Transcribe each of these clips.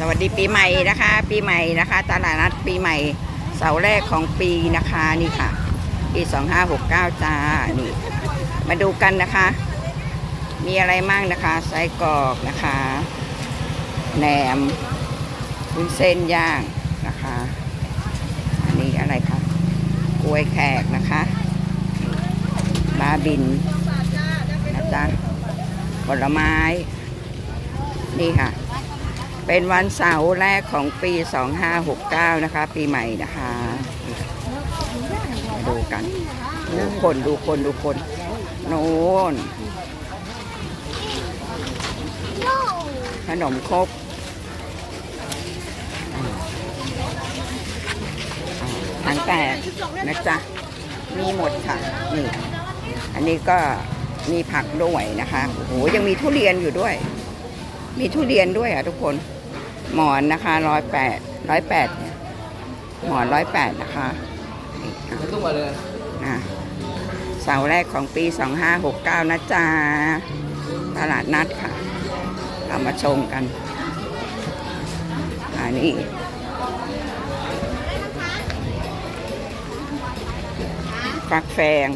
สวัสดีปีใหม่นะคะ ปีใหม่นะคะ ตลาดนัดปีใหม่เสาร์แรกของปีนะคะนี่ค่ะ ปี2569จ้านี่มาดูกันนะคะ มีอะไรมั่งนะคะไส้กรอกนะคะแหนมวุ้นเส้นย่างนะคะ อันนี้อะไรคะกล้วยแขกนะคะบาบินนะจ๊ะผลไม้ นี่ค่ะ เป็นวันเสาร์แรกของปี 2569 นะคะ ปีใหม่นะคะดูกัน ดูคนดูคนดูคน โน่นขนมครกทั้งแตกนะจ๊ะ มีหมดค่ะ นี่ อันนี้ก็มีผักด้วยนะคะ โอ้โห ยังมีทุเรียนอยู่ด้วย มีทุเรียนด้วยอะทุกคน หมอนนะคะร้อยแปดร้อยแปดหมอนร้อยแปดนะคะนี่ค่ะต้องมาเลยอะเสาร์แรกของปี 2569 นะจ๊ะ ตลาดนัดค่ะ เอามาชมกัน อันนี้ฟักแฟง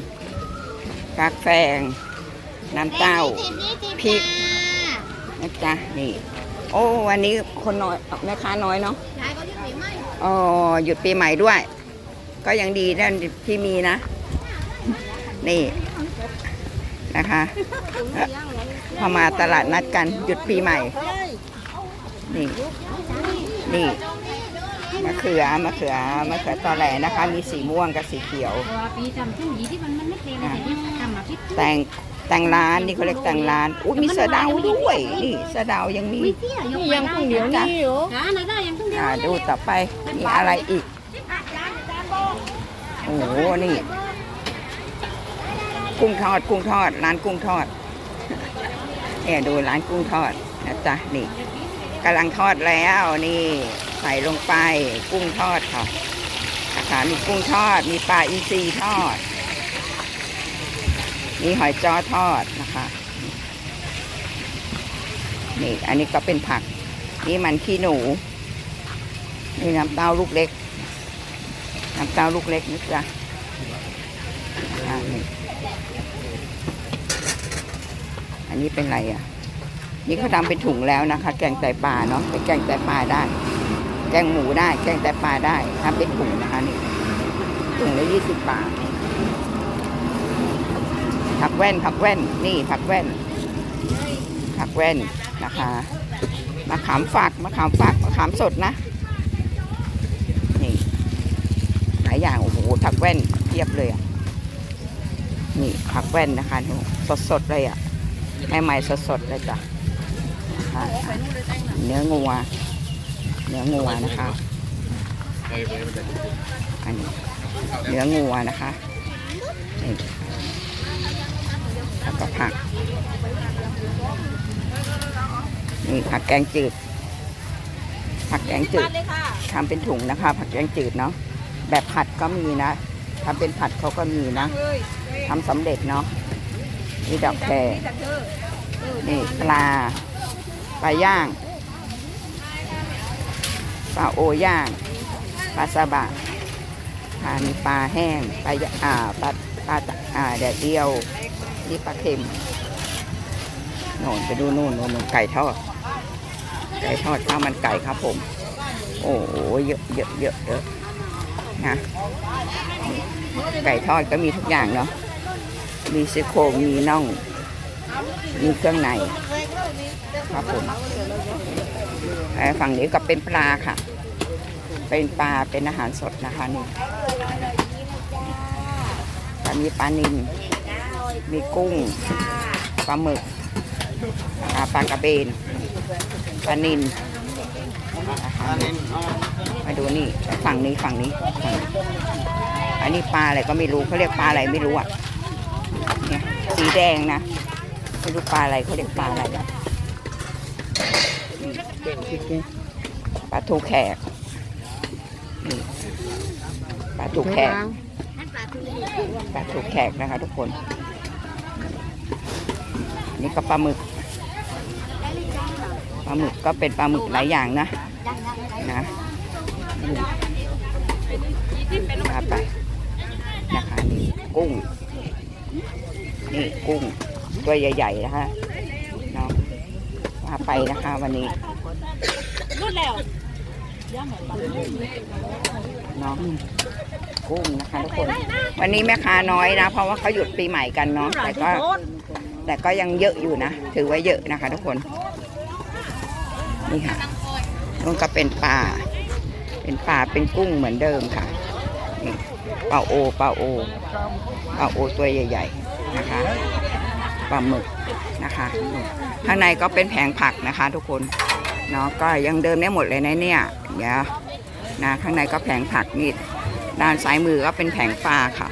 ฟักแฟง น้ำเต้า พริกนะจ๊ะ นี่ โอ้วันนี้คนน้อยแม่ค้าน้อยเนาะยายก็ยึดหนีไม่อ๋อหยุดปีใหม่ด้วย ก็ยังดีด้านที่มีนะ นี่นะคะพอมาตลาดนัดกันหยุดปีใหม่ นี่ นี่มะเขือมะเขือมะเขือตอแหลนะคะ มีสีม่วงกับสีเขียวปีจำเส้นหยีที่มันมันไม่เต็มอะไรเนี่ยทำมาพิษแต่ง แต่งร้านนี่เขาเรียกแต่งร้านอุ้ยมีเสือดาวด้วยนี่เสือดาวยังมีไม่เที่ยยกยังคงเดียวนี่เหรอหาอะไรได้ยังคงเดียวอ่าดูต่อไปมีอะไรอีกโอ้โหนี่ กุ้งทอดกุ้งทอด ร้านกุ้งทอดเนี่ยดูร้านกุ้งทอดนะจ๊ะนี่กำลังทอดแล้วนี่ใส่ลงไปกุ้งทอดค่ะนะคะมีกุ้งทอด มีปลาอินทรีทอด มีหอยจ้อทอดนะคะ นี่อันนี้ก็เป็นผัก นี่มันขี้หนู นี่น้ำเต้าลูกเล็ก น้ำเต้าลูกเล็กนะจ๊ะอันนี้เป็นอะไรอะ นี่เขาทำเป็นถุงแล้วนะคะ แกงไตปลาเนาะเป็นแกงไตปลาได้ แกงหมูได้ แกงไตปลาได้ทำเป็นถุงนะคะนี่ถุงละยี่สิบบาท ผักแว่น ผักแว่นนี่ผักแว่น ผักแว่นนะคะมะขามฝากมะขามฝากมะขามสดนะนี่หลายอย่างโอ้โหผักแว่นเทียบเลยอะนี่ผักแว่นนะคะสดสดเลยอะใหม่ๆสดๆเลยจ้ะเนื้องัวเนื้องัวนะคะอันนี้เนื้องัวนะคะ แล้วก็ผัก นี่ผักแกงจืด ผักแกงจืดทำเป็นถุงนะคะ ผักแกงจืดเนาะ แบบผัดก็มีนะทำเป็นผัดเขาก็มีนะทำสำเร็จเนาะนี่ดอกแครนี่ปลา ปลาย่าง ปลาโอย่างปลาซาบะอ่ามีปลาแห้ง ปลาย่าอ่า ปลา ปลาอ่าแดดเดียว นี่ปลาเค็มโน่นไปดูนู่นนู่นไก่ทอดไก่ทอดข้าวมันไก่ครับผม โอ้โหเยอะเยอะเยอะเยอะนะไก่ทอดก็มีทุกอย่างเนาะมีซี่โครงมีน่องมีเครื่องในครับผมไอ้ฝั่งนี้ก็เป็นปลาค่ะ เป็นปลาเป็นอาหารสดนะคะนี่มีปลานิล มีกุ้งปลาหมึกอ่าปลากระเบนปลานิลนะคะมาดูนี่ฝั่งนี้ฝั่งนี้ฝั่งนี้ อันนี้ปลาอะไรก็ไม่รู้เขาเรียกปลาอะไรไม่รู้อะเนี่ยสีแดงนะไม่รู้ปลาอะไรเขาเรียกปลาอะไรอะปลาทูแขกนี่ปลาทูแขกปลาทูแขกนะคะทุกคน นี่ก็ปลาหมึกปลาหมึกก็เป็นปลาหมึกหลายอย่างนะนะพาไปนะคะนี่กุ้งนี่กุ้งตัวใหญ่ๆนะคะเนาะพาไปนะคะ วันนี้รวดแล้วเนาะกุ้งนะคะทุกคน วันนี้แม่ค้าน้อยนะ เพราะว่าเขาหยุดปีใหม่กันเนาะแต่ก็ แต่ก็ยังเยอะอยู่นะ ถือว่าเยอะนะคะทุกคน นี่ค่ะนู่นก็เป็นปลาเป็นปลาเป็นกุ้งเหมือนเดิมค่ะปลาโอปลาโอปลาโอตัวใหญ่ ๆนะคะปลาหมึกนะคะข้างในก็เป็นแผงผักนะคะทุกคนเนาะก็ยังเดินได้หมดเลยนะเนี่ยเดี๋ยวนะข้างในก็แผงผักนี่ด้านซ้ายมือก็เป็นแผงปลาค่ะ